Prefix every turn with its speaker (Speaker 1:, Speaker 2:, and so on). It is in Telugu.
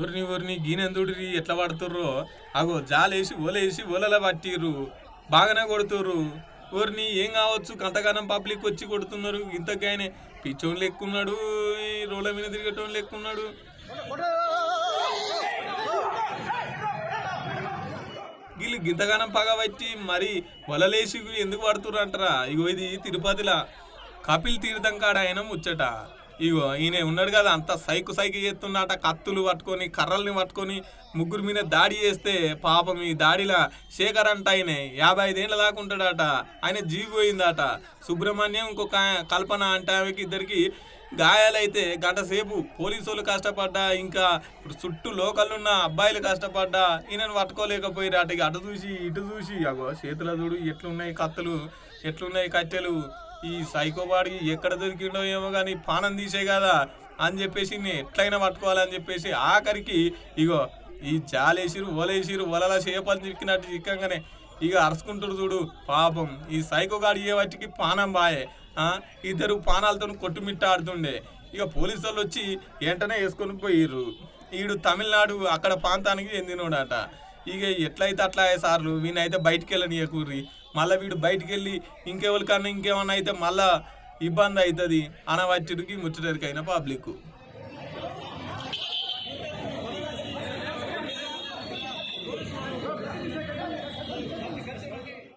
Speaker 1: ఊరిని ఊరిని గీనెందుడిరి ఎట్లా పడుతుర్రో అగో జాలేసి ఓలేసి ఓలలా పట్టిర్రు. బాగానే కొడుతుర్రు. ఊరిని ఏం కావచ్చు? కంతకాలం పబ్లిక్ వచ్చి కొడుతున్నారు. ఇంతకైనా పిచ్చోని లెక్కున్నాడు రోడ్ల మీద తిరిగేటోని లెక్కున్నాడు. వీళ్ళు పగ వచ్చి మరి వలలేసి ఎందుకు పడుతురు అంటారా ఇగో ఇది తిరుపతిలా కపిల్ తీర్థం కాడ ఆయన ముచ్చట. ఇగో ఈయన ఉన్నాడు కదా అంత సైకు సైకి చేస్తున్నట కత్తులు పట్టుకొని కర్రల్ని పట్టుకొని ముగ్గురు మీద దాడి చేస్తే పాపం ఈ దాడిలా శేఖర్ అంట ఆయన. యాభై ఐదేళ్ళ దాకా ఉంటాడట. ఆయన జీవి పోయిందట సుబ్రహ్మణ్యం ఇంకొక కల్పన అంటే ఆమెకి ఇద్దరికి గాయాలైతే గంట సేపు పోలీసు వాళ్ళు కష్టపడ్డా ఇంకా చుట్టూ లోకల్లున్న అబ్బాయిలు కష్టపడ్డా ఈయనను పట్టుకోలేకపోయారు ఇక అటు చూసి ఇటు చూసి అగో చేతుల చూడు ఎట్లున్నాయి కత్తులు ఎట్లున్నాయి కట్టెలు ఈ సైకోబాడి ఎక్కడ దొరికిండో ఏమో కానీ పానం తీసే కదా అని చెప్పేసి నేను ఎట్లయినా పట్టుకోవాలని చెప్పేసి ఆఖరికి ఇగో ఈ జాలేసిరు వలేసిరు వలల చేపలు చిక్కినట్టు చిక్కంగానే ఇక అరుచుకుంటారు చూడు పాపం. ఈ సైకోగాడి ఏ వాటికి పానం బాయే. ఇద్దరు పానాలతో కొట్టుమిట్టాడుతుండే. ఇక పోలీసు వాళ్ళు వచ్చి వెంటనే వేసుకొని పోయిర్రు. ఈడు తమిళనాడు అక్కడ ప్రాంతానికి చెందినోడట. ఇక ఎట్లయితే అట్లా సార్లు వీనైతే బయటికి వెళ్ళనియకూర్రి మళ్ళీ వీడు బయటికి వెళ్ళి ఇంకెవరికన్నా ఇంకేమన్నా అయితే మళ్ళా ఇబ్బంది అవుతుంది అనవచ్చిడికి ముచ్చటరికైన పబ్లిక్